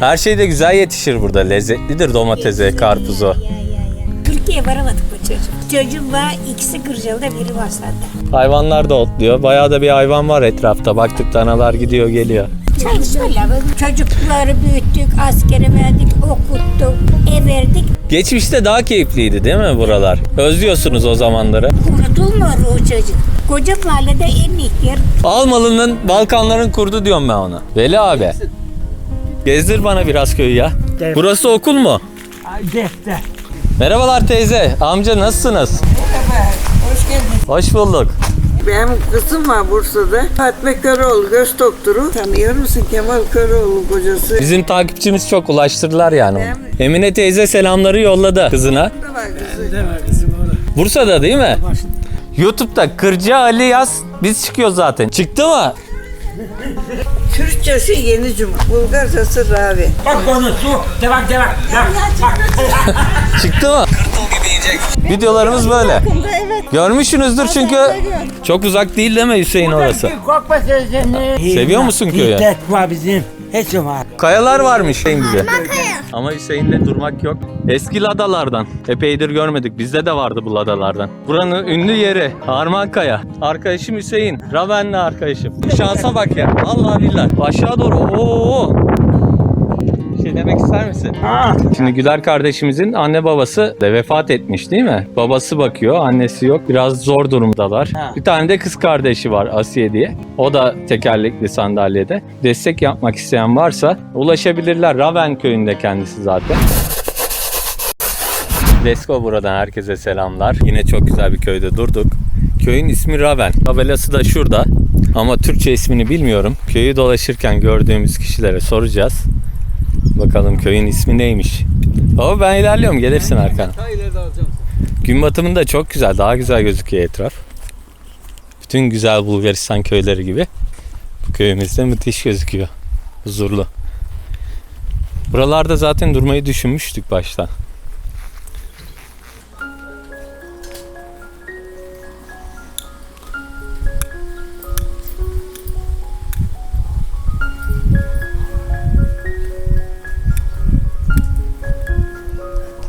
Her şey de güzel yetişir burada. Lezzetlidir domatesi, karpuzu. Türkiye'ye varamadık bu çocuk. Çocuğum var, ikisi Kırcalı'da, biri Vaslat'ta. Hayvanlar da otluyor. Bayağı da bir hayvan var etrafta. Baktık danalar gidiyor geliyor. Çalışıyorlar. Çocukları büyüttük, askere verdik, okuttuk, ev verdik. Geçmişte daha keyifliydi değil mi buralar? Özlüyorsunuz o zamanları. Unutulmuyor o çocuk. Koca mahallede en ihtiyar Almalı'nın Balkanların kurdu diyorum ben ona. Veli abi. Gezdir bana biraz köyü ya. Gel. Burası okul mu? Defter. Merhabalar teyze. Amca nasılsınız? Hoş geldin. Hoş bulduk. Benim kızım var Bursa'da. Fatma Köroğlu göz doktoru. Tanıyor musun Kemal Köroğlu kocası? Bizim takipçimiz çok ulaştırdılar yani. Değil. Emine teyze selamları yolladı kızına. Da var kızı. Ne var kızım orada? Bursa'da değil mi? Başında. YouTube'da Kırca Ali yaz. Biz çıkıyoruz zaten. Çıktı mı? Türkçesi Yeni Cuma. Bulgarcası Ravi. Bak konu su. Devam devam. Devam. Bak. Çıktı mı? Videolarımız böyle. Görmüşsünüzdür çünkü çok uzak değil değil mi Hüseyin orası? Korkma sözlerini. Seviyor musun köyü? Hiddet var bizim. Hepsi var. Kayalar varmış en güzel. Ama Hüseyin'de durmak yok. Eski ladalardan. Epeydir görmedik. Bizde de vardı bu ladalardan. Buranın ünlü yeri Harman Kaya. Arkadaşım Hüseyin. Ravenli arkadaşım. Şansa bak ya. Vallahi billahi. Aşağı doğru. Oo. Demek ister misin? Ha. Şimdi Güler kardeşimizin anne babası da vefat etmiş değil mi? Babası bakıyor, annesi yok. Biraz zor durumdalar. Ha. Bir tane de kız kardeşi var Asiye diye. O da tekerlekli sandalyede. Destek yapmak isteyen varsa ulaşabilirler. Raven köyünde kendisi zaten. Lesko buradan herkese selamlar. Yine çok güzel bir köyde durduk. Köyün ismi Raven. Tabelası da şurada. Ama Türkçe ismini bilmiyorum. Köyü dolaşırken gördüğümüz kişilere soracağız. Bakalım köyün ismi neymiş. Ama ben ilerliyorum gelirsin Erkan. Gün batımında çok güzel. Daha güzel gözüküyor etraf. Bütün güzel Bulgaristan köyleri gibi. Bu köyümüzde müthiş gözüküyor. Huzurlu. Buralarda zaten durmayı düşünmüştük baştan.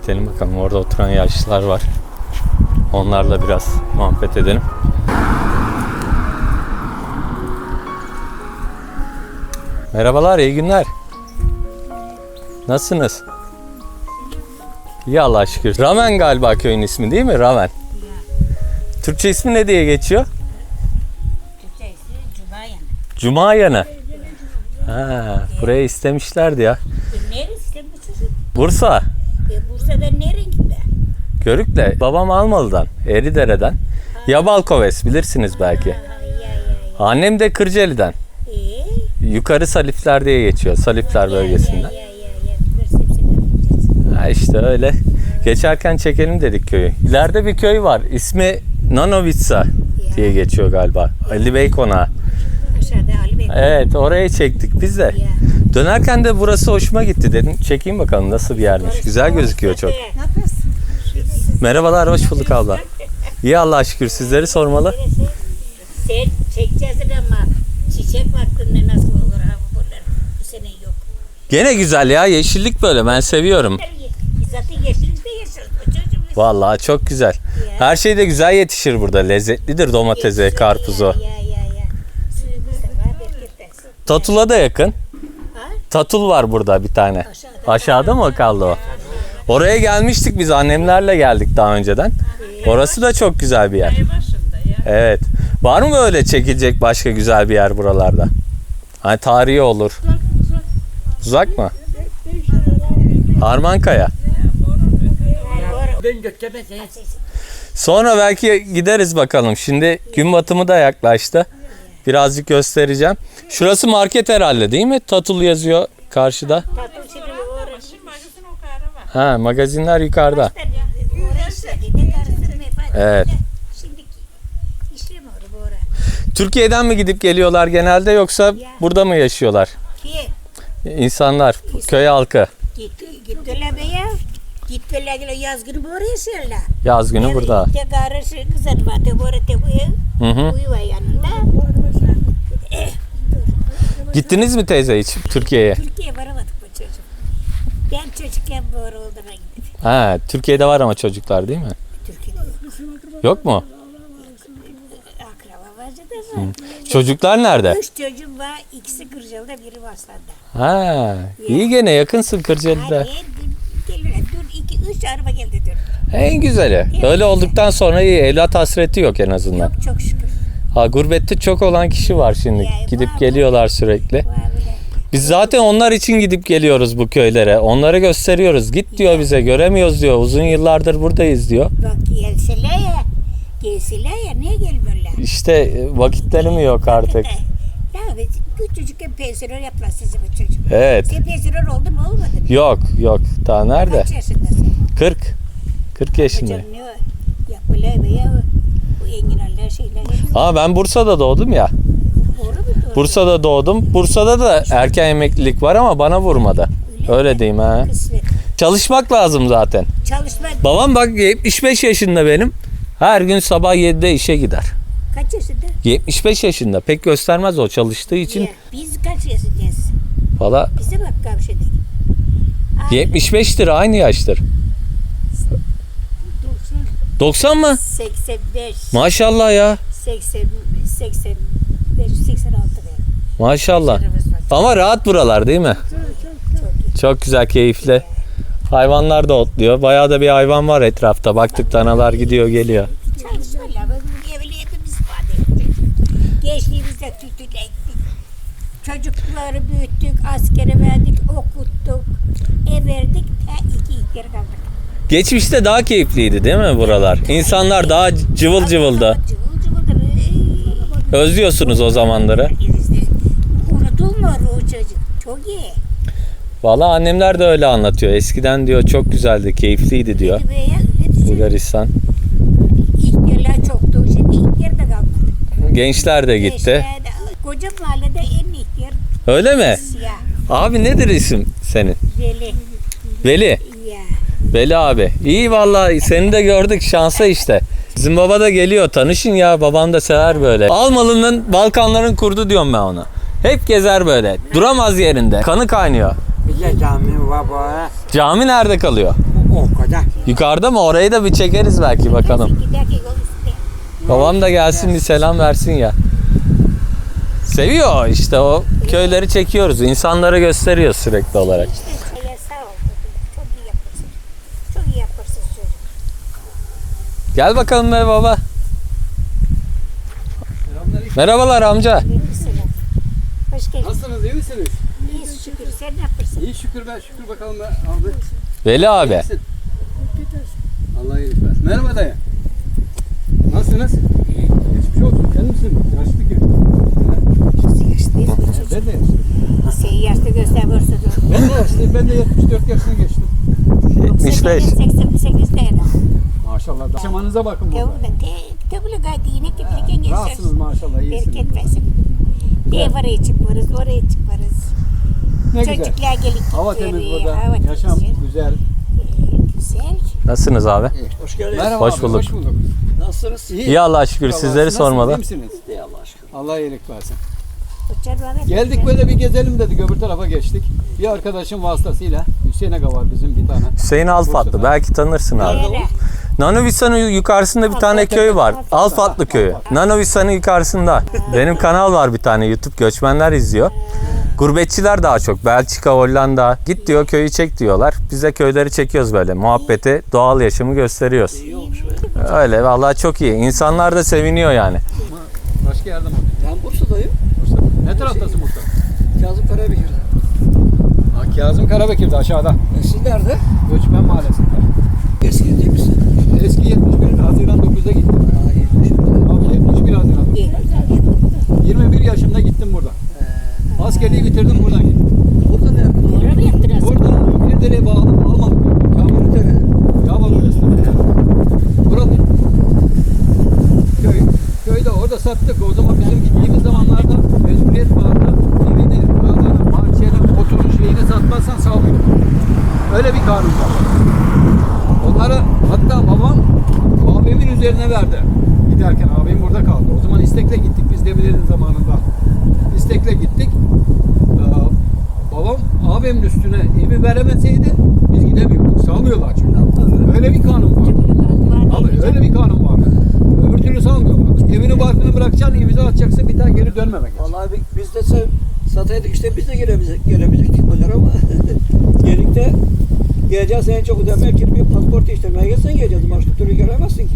Gidelim bakalım orada oturan yaşlılar var. Onlarla biraz muhabbet edelim. Merhabalar, iyi günler. Nasılsınız? İyi Allah'a şükür. Ramen galiba köyün ismi değil mi? Ramen. Türkçe ismi ne diye geçiyor? Türkçesi Cuma yanı. Cuma yanı. Ha, buraya istemişlerdi ya. E, neresi? Bursa. E, Bursa'da ne renkte? Görükle. Babam Almalı'dan, Eridere'den. Yabalkoves bilirsiniz belki. Ya ya ya. Annem de Kırcaali'den. E, Yukarı Salifler diye geçiyor. Salifler bölgesinden. Ya ya ya. Ha işte öyle. Geçerken çekelim dedik köyü. İleride bir köy var. İsmi Nanovitsa diye geçiyor galiba. Ali Bey Konağı. Evet oraya çektik biz de. Ya. Dönerken de burası hoşuma gitti dedim. Çekeyim bakalım nasıl bir yermiş. Güzel gözüküyor çok. Merhabalar hoş bulduk abla. İyi Allah'a şükür sizleri sormalı. Sen çekeceğiz ama çiçek vaktinde nasıl olur ha buralar bu sene yok. Gene güzel ya yeşillik böyle ben seviyorum. Zaten yeşillikte bu çocuğumuz. Vallahi çok güzel. Her şey de güzel yetişir burada. Lezzetlidir domatesi, karpuzu. Ya ya ya. Suyumuz da var berketten. Tatul'a da yakın. Ha? Tatul var burada bir tane. Aşağıda. Aşağıda mı kaldı o? Oraya gelmiştik biz annemlerle geldik daha önceden. Orası da çok güzel bir yer. Evet. Var mı böyle çekilecek başka güzel bir yer buralarda? Hani tarihi olur. Uzak mı? Harmankaya. Sonra belki gideriz bakalım. Şimdi gün batımı da yaklaştı. Birazcık göstereceğim. Şurası market herhalde değil mi? Tatul yazıyor karşıda. Uğraş. Ha magazinler yukarıda. Evet. Türkiye'den mi gidip geliyorlar genelde yoksa burada mı yaşıyorlar? İnsanlar, köy halkı. yaz günü bu oraya yaşarlar. Yaz günü burada. Hı hı. Gittiniz mi teyze hiç Türkiye'ye? Türkiye'ye. Ben çocukken Boru olduğuna gittim. Ha, Türkiye'de var ama çocuklar değil mi? Türkiye'de yok. Yok mu? Akraba bacı da var. Çocuklar nerede? Üç çocuğum var. ikisi Kırcalı'da biri Vaslan'da. Ha, iyi gene yakınsın Kırcalı'da. Dur, geliyor. İki, üç araba geldi dur. En güzeli. Öyle olduktan sonra iyi. Evlat hasreti yok en azından. Yok çok şükür. Ha, gurbette çok olan kişi var şimdi. Ya, Gidip var. geliyorlar sürekli. Bile. Biz zaten onlar için gidip geliyoruz bu köylere. Onlara gösteriyoruz. Git diyor bize. Göremiyoruz diyor. Uzun yıllardır buradayız diyor. Bak gelseler ya. Gelseler ya niye gelmiyorlar? İşte e, vakitleri mi yok artık? Ya biz küçücükken pensiyon yaptılar sizi bu çocuk. Evet. Sen pensiyon oldun mu olmadın mı? Yok yok. Daha nerede? Kaç yaşındasın? 40. 40 yaşında. Hocam ne var? Yapılar be ya. Bu enginarlar şeyler. Ama ben Bursa'da doğdum ya. Bursa'da doğdum. Bursa'da da erken emeklilik var ama bana vurmadı. Öyle diyeyim ha. Kısmet. Çalışmak lazım zaten. Çalışma Babam bak 75 yaşında benim. Her gün sabah 7'de işe gider. kaç yaşında? 75 yaşında. Pek göstermez o çalıştığı için. Ya, biz kaç yaşındayız? Valla Bize bak kavşadık. 75'tir aynı yaştır. 90 mı? 85, Maşallah ya. 80, 85, 86 be. Maşallah. Ama rahat buralar değil mi? Çok güzel, keyifli. Hayvanlar da otluyor. Bayağı da bir hayvan var etrafta. Baktık danalar gidiyor geliyor. Çalışmayla bu evliliğimiz. Gençliğimizde tütüle Çocukları büyüttük, askere verdik, okuttuk, ev verdik, iki ihtiyar kaldık. Geçmişte daha keyifliydi değil mi buralar? İnsanlar daha cıvıl cıvıldı. Özlüyorsunuz o zamanları. Unutulmuyor o çocuk. Çok iyi. Vallahi annemler de öyle anlatıyor. Eskiden diyor çok güzeldi, keyifliydi diyor. Bulgaristan. İhtiyarlar çoktu. Şimdi ihtiyar da kalmadı. Gençler de gitti. Gençler de- Koca mahallede en ihtiyar Öyle mi? siyah. Abi nedir isim senin? Veli. Veli. Ya. Veli abi. İyi vallahi seni de gördük şansa işte. Bizim baba da geliyor tanışın ya babam da sever böyle. Almalı'nın Balkanların kurdu diyorum ben ona. Hep gezer böyle. Duramaz yerinde. Kanı kaynıyor. Bize cami böyle. Cami nerede kalıyor? O kadar. Yukarıda mı? Orayı da bir çekeriz belki bakalım. Babam da gelsin bir selam versin ya. Seviyor işte o köyleri çekiyoruz. insanlara gösteriyoruz sürekli olarak. İşte şeye sağ ol. Çok iyi yapırsın. Çok iyi yapırsın çocuk. Gel bakalım be baba. Merhabalar amca. Hoş geldin. Nasılsınız iyi misiniz? İyi şükür. Sen ne yapırsın? İyi şükür be şükür bakalım be abi. Veli abi. İyi misin? Allah iyilik versin. Merhaba dayı. Nasılsınız? Geçmiş olsun. Sen misin? Yaşlı ki. Ben de yaşlıyım. Şey yaşta gösteriyorsun. Ben de yaşlıyım. Ben de 74 yaşına geçtim. 75. 88'de yani. Maşallah. Yaşamanıza bakın burada. Kavurda te tabula gaydi yine Rahatsınız geçer. maşallah. iyisiniz. Bereket versin. Diye oraya çıkmarız, oraya çıkmarız. Ne güzel. Çocuklar gelip Hava temiz hava burada. Yaşam güzel. güzel. Nasılsınız abi? Hoş geldin. Merhaba Hoş abi, bulduk. Hoş bulduk. Nasılsınız? İyi Allah'a şükür sizleri siz sormalı. nasılsınız, iyi misiniz? İyi Allah aşkına. Allah iyilik versin. Geldik böyle bir gezelim dedik öbür tarafa geçtik. Bir arkadaşın vasıtasıyla Hüseyin Aga var bizim bir tane. Hüseyin Alfatlı. Belki tanırsın abi. Nanovisa'nın yukarısında bir tane köy var. Alfatlı köyü. Nanovisa'nın yukarısında. Benim kanal var bir tane YouTube göçmenler izliyor. Gurbetçiler daha çok. Belçika, Hollanda. Git diyor köyü çek diyorlar. Biz de köyleri çekiyoruz böyle. Muhabbeti, doğal yaşamı gösteriyoruz. Öyle vallahi çok iyi. İnsanlar da seviniyor yani. Başka yerde mi? Ben Bursa'dayım. Mustafa. Ne taraftasın Mustafa? Kazım Karabekir'de. Ha, Kazım Karabekir'de aşağıda. E siz nerede? Göçmen Mahallesi'nde. Eski değil misin? Eski 71 Haziran 9'da gittim. Ha, 70 mi? Abi 71 Haziran. İyi. 21 yaşımda gittim buradan. Askerliği bitirdim buradan gittim. Burada ne yaptın? Yaptınız? Oradan İlidere'ye bağlı Almadık. Yağmur Nerede? Yağmur Üniversitesi. Buralıyım. Köy. Köyde orada sattık. O zaman bizim gittiğimiz zamanlarda mecburiyet vardı. Evini, bağını, bahçenin, oturun şeyini satmazsan salmıyor. Öyle bir kanun var. Onları hatta babam abimin üzerine verdi. Giderken abim burada kaldı. O zaman istekle gittik biz demirlerin zamanında. İstekle gittik. Ee, babam abi kahvenin üstüne evi veremeseydi biz gidemiyorduk. Salmıyorlar çünkü. Öyle bir kanun var. Abi öyle bir kanun var. Öbür türlü salmıyorlar. Evini barkını bırakacaksın, imza atacaksın bir daha geri dönmemek. Vallahi bi- biz de sataydık işte biz de gelemeyecek, gelemeyecektik bunlar ama gelip de geleceğiz en çok ödemek ki bir pasport işlemeye gelsen geleceğiz. Başka türlü gelemezsin ki.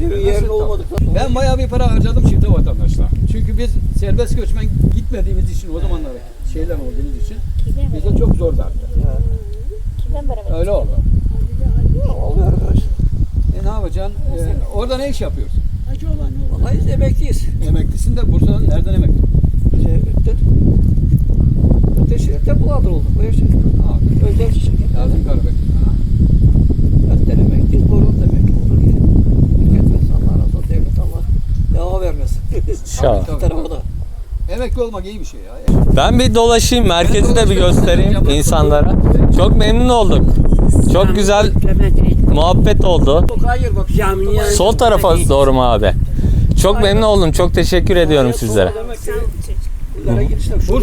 Evin yerin olmadıktan sonra. Ben bayağı bir para harcadım çifte vatandaşlar. Çünkü biz serbest göçmen gitmediğimiz için o zamanlar şeyler olduğumuz için bize çok zor derdi. Öyle oldu. Oluyor arkadaş. E ne yapacaksın? E, orada ne iş yapıyorsun? Vallahi biz emekliyiz. Emeklisin de Bursa'dan nereden emekli? Şey, ötten şirkette bulandır olduk. Böyle şey. Ha, Özel şirket. Yazın Karabek. Ha. Ötten emekliyiz. Borun da emekli olur ya. Fark etmez. Allah razı olsun. Devlet Allah devam vermesin. İnşallah. Bir tarafa da. Emekli olmak iyi bir şey ya. Ben bir dolaşayım, merkezi de bir göstereyim insanlara. Çok memnun olduk. Çok güzel muhabbet oldu. Sol tarafa doğru mu abi? Çok memnun oldum. Çok teşekkür ediyorum sizlere.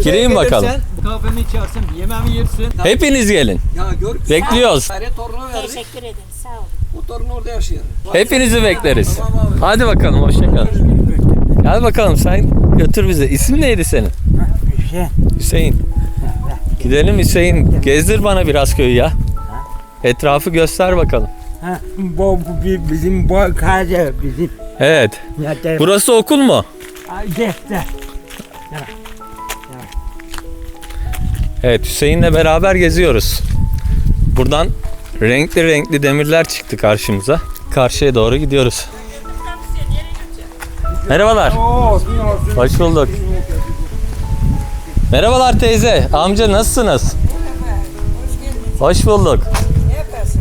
Gireyim bakalım. Kahvemi içersin, yemeğimi yersin. Hepiniz gelin. Ya gör. Bekliyoruz. Hayret torunu verdik. Teşekkür ederim. Sağ olun. Bu torun orada yaşıyor. Hepinizi bekleriz. Tamam abi. Hadi bakalım, hoşçakalın. Gel bakalım sen götür bizi. İsim neydi senin? Hüseyin. Gidelim Hüseyin. Gezdir bana biraz köyü ya. Etrafı göster bakalım. Ha, bu, bu bi- bizim bu kaze bizim. Evet. Burası okul mu? defter. Evet Hüseyin'le beraber geziyoruz. Buradan renkli renkli demirler çıktı karşımıza. Karşıya doğru gidiyoruz. Merhabalar. Hoş bulduk. Merhabalar teyze, amca nasılsınız? Hoş bulduk.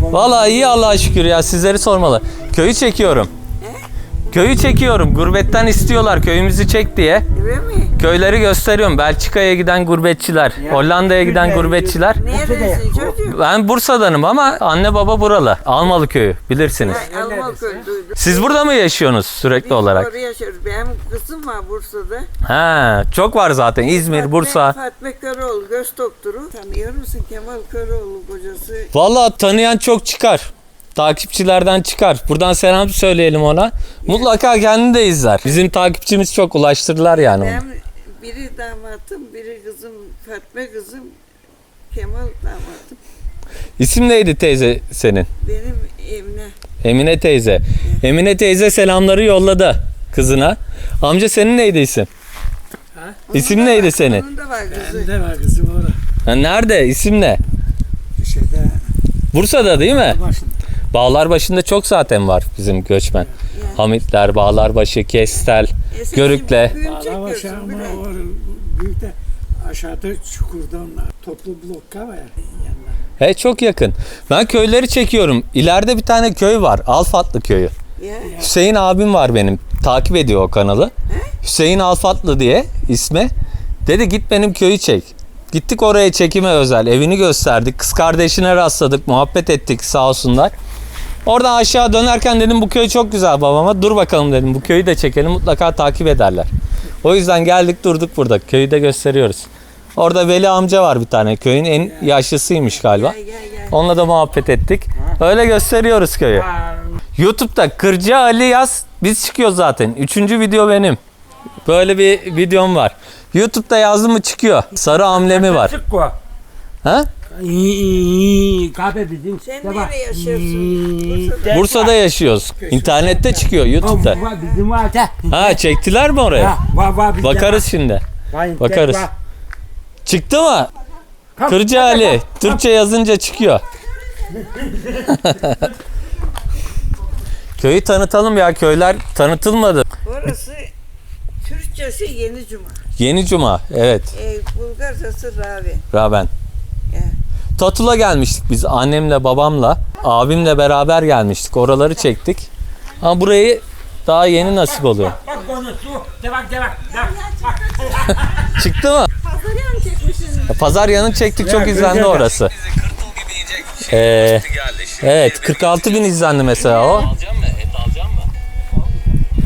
Vallahi iyi Allah'a şükür ya sizleri sormalı. Köyü çekiyorum. Köyü çekiyorum. Gurbetten istiyorlar köyümüzü çek diye. Öyle mi? Köyleri gösteriyorum. Belçika'ya giden gurbetçiler, Hollanda'ya giden gurbetçiler. Neredesin çocuğum? Ben Bursa'danım ama anne baba buralı. Almalı köyü bilirsiniz. Ay, Almaköy duydum. Siz burada mı yaşıyorsunuz sürekli Biz olarak? Orada yaşıyoruz. Benim kızım var Bursa'da. Ha, çok var zaten. İzmir, Fatma- Bursa. Fatma Köroğlu göz doktoru. Tanıyor musun Kemal Köroğlu kocası? Vallahi tanıyan çok çıkar. Takipçilerden çıkar. Buradan selam söyleyelim ona. Mutlaka kendini de izler. Bizim takipçimiz çok ulaştırdılar yani onu. Benim biri damatım, biri kızım, Fatma kızım, Kemal damatım. İsim neydi teyze senin? Benim evine. Emine teyze. Emine teyze selamları yolladı kızına. Amca senin neydi isim? İsim Onun neydi var- senin? Onun da var kızı. Ne var kızım orada? Ha, nerede? İsim ne? Şeyde Bursa'da değil mi? başında. Bağlarbaşı'nda çok zaten var bizim göçmen. Hamitler, Bağlarbaşı, Kestel, E Görükle. bile. ama o büyük de aşağıda çukurda onlar. Toplu blok var yanına. He çok yakın. Ben köyleri çekiyorum. İleride bir tane köy var. Alfatlı köyü. Ya. Hüseyin abim var benim. Takip ediyor o kanalı. Hüseyin Alfatlı diye ismi. Dedi git benim köyü çek. Gittik oraya çekime özel. Evini gösterdik. Kız kardeşine rastladık. Muhabbet ettik sağ olsunlar. Oradan aşağı dönerken dedim bu köy çok güzel babama. Dur bakalım dedim. Bu köyü de çekelim. Mutlaka takip ederler. O yüzden geldik durduk burada. Köyü de gösteriyoruz. Orada Veli amca var bir tane. Köyün en yaşlısıymış galiba. Onunla da muhabbet ettik. Öyle gösteriyoruz köyü. YouTube'da Kırcı Ali yaz. Biz çıkıyoruz zaten. Üçüncü video benim. Böyle bir videom var. YouTube'da yazdım mı çıkıyor. Sarı amblemi var. Ha? Kahve bizim. Sen de nerede yaşıyorsun? Bursa'da. Bursa'da yaşıyoruz. İnternette çıkıyor YouTube'da. Ha, var bizim var. Ha, Ha çektiler mi oraya? var var bizim Bakarız şimdi. var. Bakarız. var. Çıktı mı? Kap- Kırcı Ali. Türkçe yazınca çıkıyor. Köyü tanıtalım ya. Köyler tanıtılmadı. Orası Türkçesi Yeni Cuma. Yeni Cuma. Evet. E, Bulgarcası Ravi. Raben. Tatula gelmiştik biz annemle babamla abimle beraber gelmiştik oraları çektik ama burayı daha yeni nasip oluyor Bak onu su. Devam devam. çıktı mı? Pazar yanı çektik çok izlendi orası. Ee, evet 46 bin izlendi mesela o.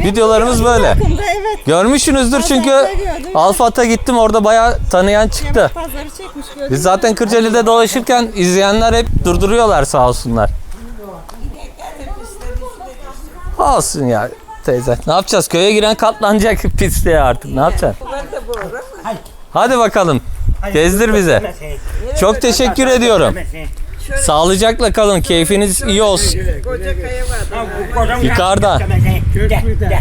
Videolarımız böyle. Yakında evet. Görmüşsünüzdür çünkü. Alfat'a gittim orada bayağı tanıyan çıktı. Pazarı çekmiş gördüm. Biz zaten Kırcaali'de dolaşırken izleyenler hep durduruyorlar sağ olsunlar. Olsun ya teyze. Ne yapacağız? Köye giren katlanacak pisliğe artık. Ne yapacaksın? Hadi bakalım. Gezdir bize. Çok teşekkür ediyorum. Sağlıcakla kalın. Keyfiniz iyi olsun. Koca kaya vardı. Yukarıda. Köprüde.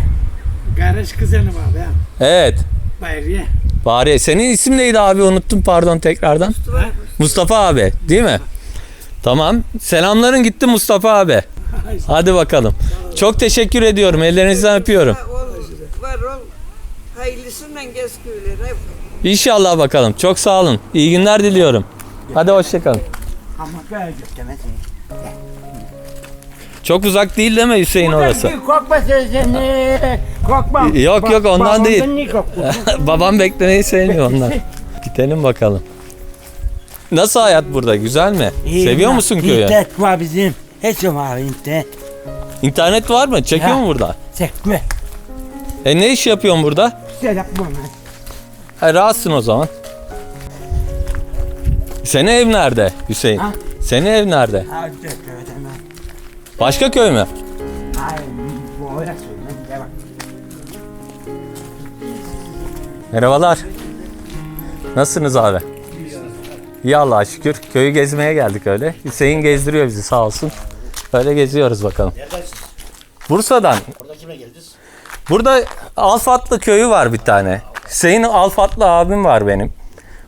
Garaj kızanı var ya. Evet. Bayriye. Bari senin isim neydi abi? Unuttum pardon tekrardan. Mustafa abi değil mi? Tamam. Selamların gitti Mustafa abi. Hadi bakalım. Çok teşekkür ediyorum. Ellerinizden öpüyorum. Var ol. Gez köyleri. İnşallah bakalım. Çok sağ olun. İyi günler diliyorum. Hadi hoşçakalın. Ama böyle göstermesin. Çok uzak değil değil mi Hüseyin orası? Korkma sözünü. Korkma. Yok, yok, ondan babamdan değil. niye korkuyorsun? Babam beklemeyi sevmiyor ondan. Gidelim bakalım. Nasıl hayat burada? Güzel mi? İyi Seviyor ya, musun köyü? İnternet var bizim. Hiç var internet. İnternet var mı? Çekiyor Ya. mu burada? Sekme. E ne iş yapıyorsun burada? Güzel yapma lan. Ha, rahatsın o zaman. Senin ev nerede Hüseyin? Ha? Senin ev nerede? Hadi ödeme. Başka köy mü? Bu. Devam. Merhabalar. Nasılsınız abi? İyi Allah'a şükür. Köyü gezmeye geldik öyle. Hüseyin gezdiriyor bizi sağ olsun. Böyle geziyoruz bakalım. Bursa'dan. Burada Alfatlı köyü var bir tane. Hüseyin Alfatlı abim var benim.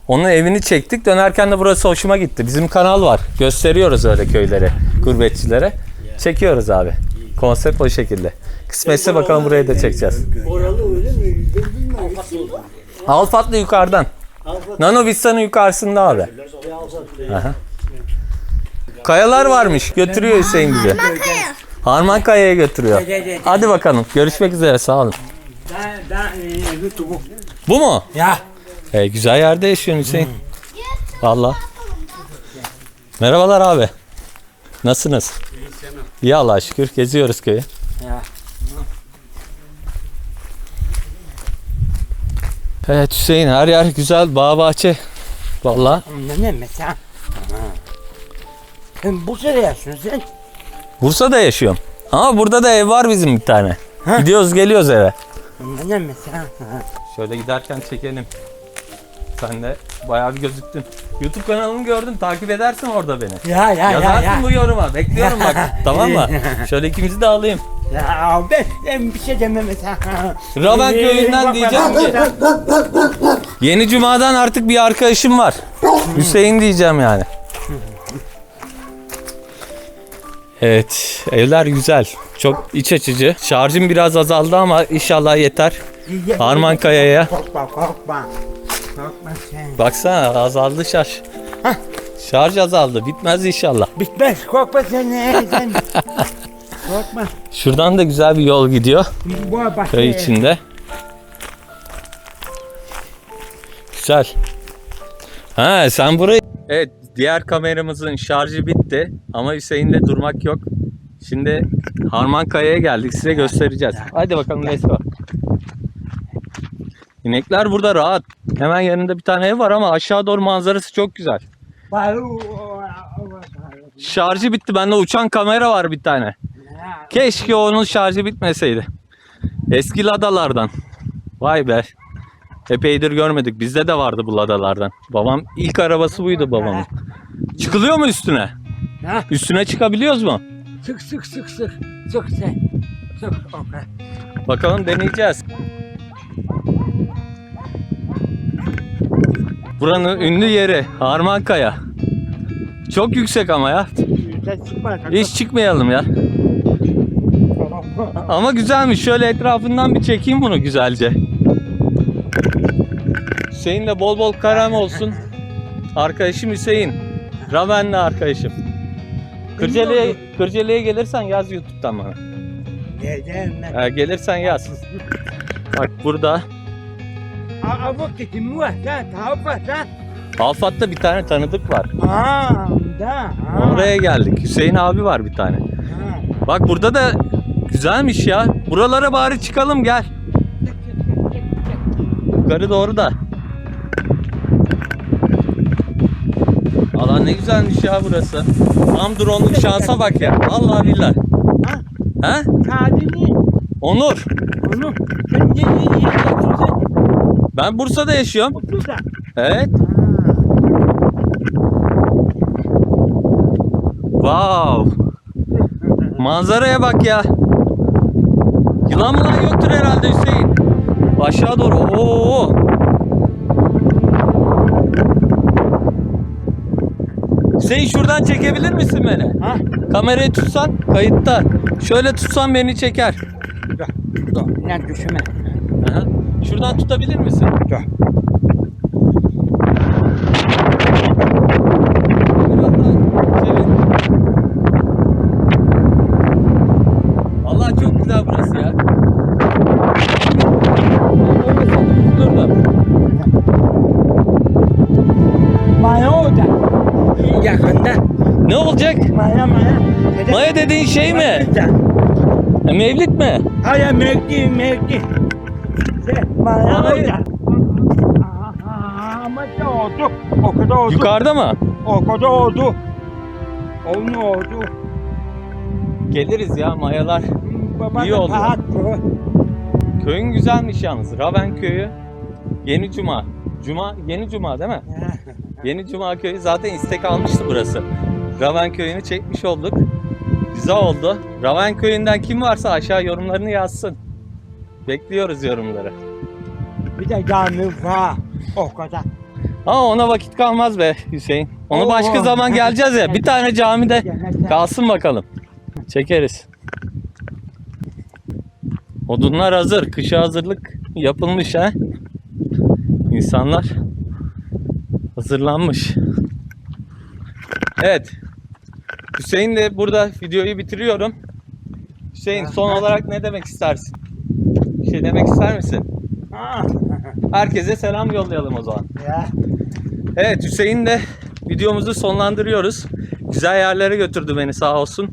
Onun evini çektik. Dönerken de burası hoşuma gitti. Bizim kanal var. Gösteriyoruz öyle köyleri, gurbetçilere. Çekiyoruz abi. Konsept o şekilde. Kısmetse bakalım burayı da çekeceğiz. Alfatlı yukarıdan. Nano Vista'nın yukarısında abi. Aha. Kayalar varmış. Götürüyor Hüseyin bizi. Harman Kaya'ya götürüyor. Hadi bakalım. Görüşmek üzere. Sağ olun. E. Bu mu? Ya. E, güzel yerde yaşıyorsun Hüseyin. Valla. Merhabalar abi. Nasılsınız? İyi Allah'a şükür. Geziyoruz köyü. Ya. Evet Hüseyin her yer güzel. Bağ bahçe. Valla. Ne ne mesela? Ha. Bursa'da yaşıyorsun sen. Bursa'da yaşıyorum. Ama burada da ev var bizim bir tane. Ha? Gidiyoruz geliyoruz eve. Ne? Ha. Şöyle giderken çekelim. Sen de bayağı bir gözüktün. YouTube kanalımı gördün. Takip edersin orada beni. Ya ya ya Yazarsın ya. bu yoruma. Bekliyorum bak. tamam mı? Şöyle ikimizi de alayım. Ya ben, ben bir şey demem mesela. Raven köyünden diyeceğim ki. Yeni Cuma'dan artık bir arkadaşım var. Hüseyin diyeceğim yani. Evet, evler güzel. Çok iç açıcı. Şarjım biraz azaldı ama inşallah yeter. Harman Kaya'ya. Korkma korkma. Korkma sen. Baksana azaldı şarj. Şarj azaldı. Bitmez inşallah. Bitmez korkma sen. sen. korkma. Şuradan da güzel bir yol gidiyor. Bu bak. Köy içinde. Güzel. Ha sen burayı... Evet diğer kameramızın şarjı bitti ama Hüseyin'de durmak yok. Şimdi Harman Kaya'ya geldik size göstereceğiz. Hadi bakalım let's go. İnekler burada rahat. Hemen yanında bir tane ev var ama aşağı doğru manzarası çok güzel. Şarjı bitti. Bende uçan kamera var bir tane. Keşke onun şarjı bitmeseydi. Eski ladalardan. Vay be. Epeydir görmedik. Bizde de vardı bu ladalardan. Babam ilk arabası buydu babamın. Çıkılıyor mu üstüne? Ha? Üstüne çıkabiliyoruz mu? Sık sık sık sık. Sık sen. Sık. Okay. Bakalım deneyeceğiz. Buranın ünlü yeri Harmankaya. Çok yüksek ama ya. Hiç çıkmayalım ya. Ama güzelmiş. Şöyle etrafından bir çekeyim bunu güzelce. Hüseyin de bol bol karam olsun. Arkadaşım Hüseyin. Ravenli arkadaşım. Kırcalı'ya Kırcalı'ya gelirsen yaz YouTube'dan bana. Geleceğim ben. Gelirsen yaz. Bak burada Alfat'ta bir tane tanıdık var. Oraya geldik. Hüseyin abi var bir tane. Bak burada da Güzelmiş ya. Buralara bari çıkalım gel. Yukarı doğru da. Alan ne güzelmiş ya burası. Tam drone'luk şansa bak ya. Vallahi billahi. Ha? Onur. Onu. Sen ne ne yapıyorsun? Ben Bursa'da yaşıyorum. Burada. Evet. Wow. Manzaraya bak ya. Yılan mılan yoktur herhalde Hüseyin. Aşağı doğru. Oo. Hüseyin şuradan çekebilir misin beni? Ha? Kamerayı tutsan kayıtta. Şöyle tutsan beni çeker. Dur. Dur. Ne düşme. Aha. Şuradan tutabilir misin? Çevir. Vallahi çok güzel burası ya. Dur da. Maya orada. Yakında. Ne olacak? Maya maya. Maya dediğin şey mi? E, Mevlid mi? Hayır mevki mevki. Aha, Ama da oldu. O kadar oldu. Yukarıda mı? O kadar oldu. Onun oldu. Geliriz ya mayalar. Baba İyi oldu. Köyün güzelmiş yalnız. Raven köyü. Yeni Cuma. Cuma, Yeni Cuma değil mi? Yeni Cuma köyü zaten istek almıştı burası. Raven köyünü çekmiş olduk. Güzel oldu. Raven köyünden kim varsa aşağı yorumlarını yazsın. Bekliyoruz yorumları. Bir de cami var. O kadar. Ama ona vakit kalmaz be Hüseyin. Onu Oo. başka zaman geleceğiz ya. Bir tane camide kalsın bakalım. Çekeriz. Odunlar hazır. Kışa hazırlık yapılmış ha. İnsanlar hazırlanmış. Evet. Hüseyin de burada videoyu bitiriyorum. Hüseyin son olarak ne demek istersin? Şey demek ister misin? Ha. Herkese selam yollayalım o zaman. Ya. Evet Hüseyin de videomuzu sonlandırıyoruz. Güzel yerlere götürdü beni sağ olsun.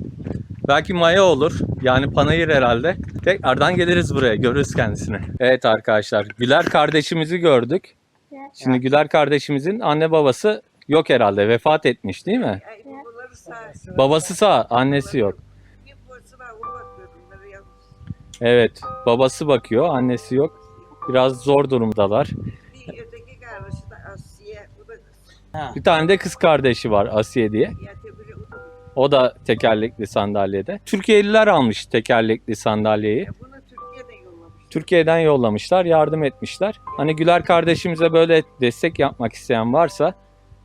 Belki maya olur. Yani panayır herhalde. Tekrardan geliriz buraya. Görürüz kendisini. Evet arkadaşlar. Güler kardeşimizi gördük. Şimdi Güler kardeşimizin anne babası yok herhalde. Vefat etmiş değil mi? Babası sağ, annesi yok. Evet. Babası bakıyor, annesi yok. Biraz zor durumdalar. Bir öteki kardeşi de Asiye. O da kız. Bir tane de kız kardeşi var Asiye diye. Ya o da. O da tekerlekli sandalyede. Türkiye'liler almış tekerlekli sandalyeyi. Ya bunu Türkiye'den yollamış. Türkiye'den yollamışlar, yardım etmişler. Hani Güler kardeşimize böyle destek yapmak isteyen varsa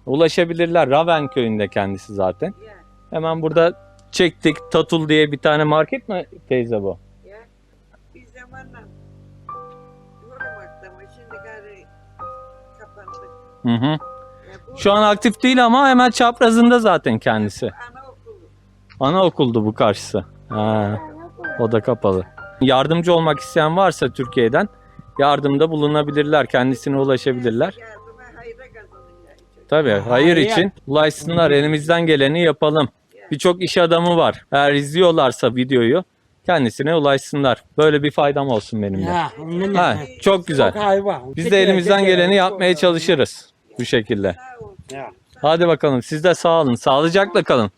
ulaşabilirler. Raven köyünde kendisi zaten. Ya. Hemen burada çektik. Tatul diye bir tane market mi teyze bu? Zamanla Yoramak'ta ama şimdi gari kapandı. Hı hı. Ya bu Şu an aktif değil ama hemen çaprazında zaten kendisi. anaokulu. Anaokuldu bu karşısı. Ha, o da kapalı. Yardımcı olmak isteyen varsa Türkiye'den yardımda bulunabilirler. Kendisine ulaşabilirler. Yardıma hayra kazanın ya. Tabii hayır Hayır. için ulaşsınlar. Elimizden geleni yapalım. Birçok iş adamı var. Eğer izliyorlarsa videoyu kendisine ulaşsınlar. Böyle bir faydam olsun benim de. Ya. Ha, çok güzel. Çok hayvan. Biz de elimizden geleni yapmaya çalışırız bu şekilde. Ya. Hadi bakalım siz de sağ olun. Sağlıcakla kalın.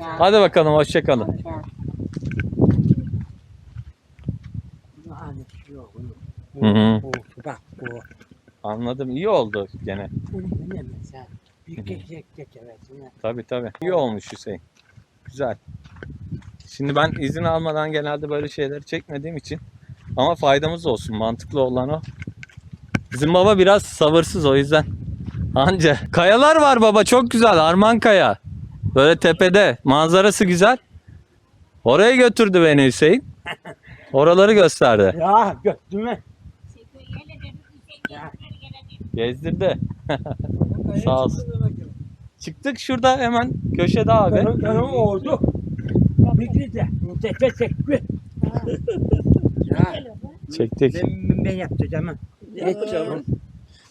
Hadi bakalım hoşça kalın. Hı hı. Anladım. İyi oldu gene. Tabii tabii. İyi olmuş Hüseyin. Güzel. Şimdi ben izin almadan genelde böyle şeyleri çekmediğim için ama faydamız olsun. Mantıklı olan o. Bizim baba biraz sabırsız o yüzden. Anca. Kayalar var baba çok güzel. Arman Kaya. Böyle tepede. Manzarası güzel. Oraya götürdü beni Hüseyin. Oraları gösterdi. Ya gördün mü? Gezdirdi. Sağ olsun. Çıktık şurada hemen köşede abi. Benim, benim oldu. De tepe. Ya Çektik. ben, ben yapacağım. ha.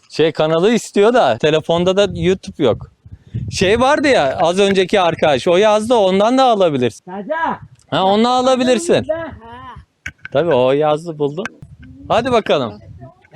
Şey kanalı istiyor da telefonda da YouTube yok. Şey vardı ya az önceki arkadaş o yazdı ondan da alabilirsin. Dada. Ha onu alabilirsin. Ha. Tabii o yazdı buldum. Hadi bakalım.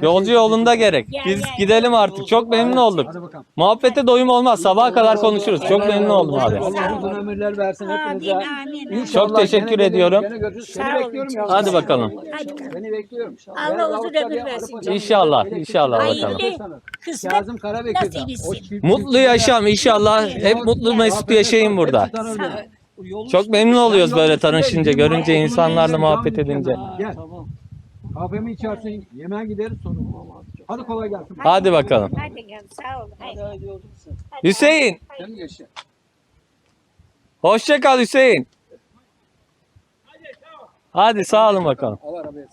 Yolcu yolunda gerek. Biz gidelim artık. Çok memnun olduk. Hadi bakalım. Muhabbete doyum olmaz. Sabaha kadar konuşuruz. Çok memnun oldum abi. Allah uzun ömürler versin Amin hepinize. amin. İnşallah Çok teşekkür gene ediyorum. Gene görüşürüz. Sağ Seni olun. bekliyorum ya. Hadi bakalım. Hadi bakalım. Seni bekliyorum. Allah uzun ömür versin canım. İnşallah, inşallah bakalım. kısmet Kazım Karabekir'den. nasip etsin. Mutlu yaşam inşallah. Hep mutlu mesut yaşayın burada. Çok memnun oluyoruz böyle tanışınca, görünce insanlarla muhabbet edince. Gel. Kahvemi içersin, yemeğe gideriz sonra. Hadi kolay gelsin. Hadi bakalım. Hadi gel sağ ol. Hadi. Hüseyin, Sen geçeceksin? hoşça kal Hüseyin. Hadi sağ olun bakalım. Al arabaya.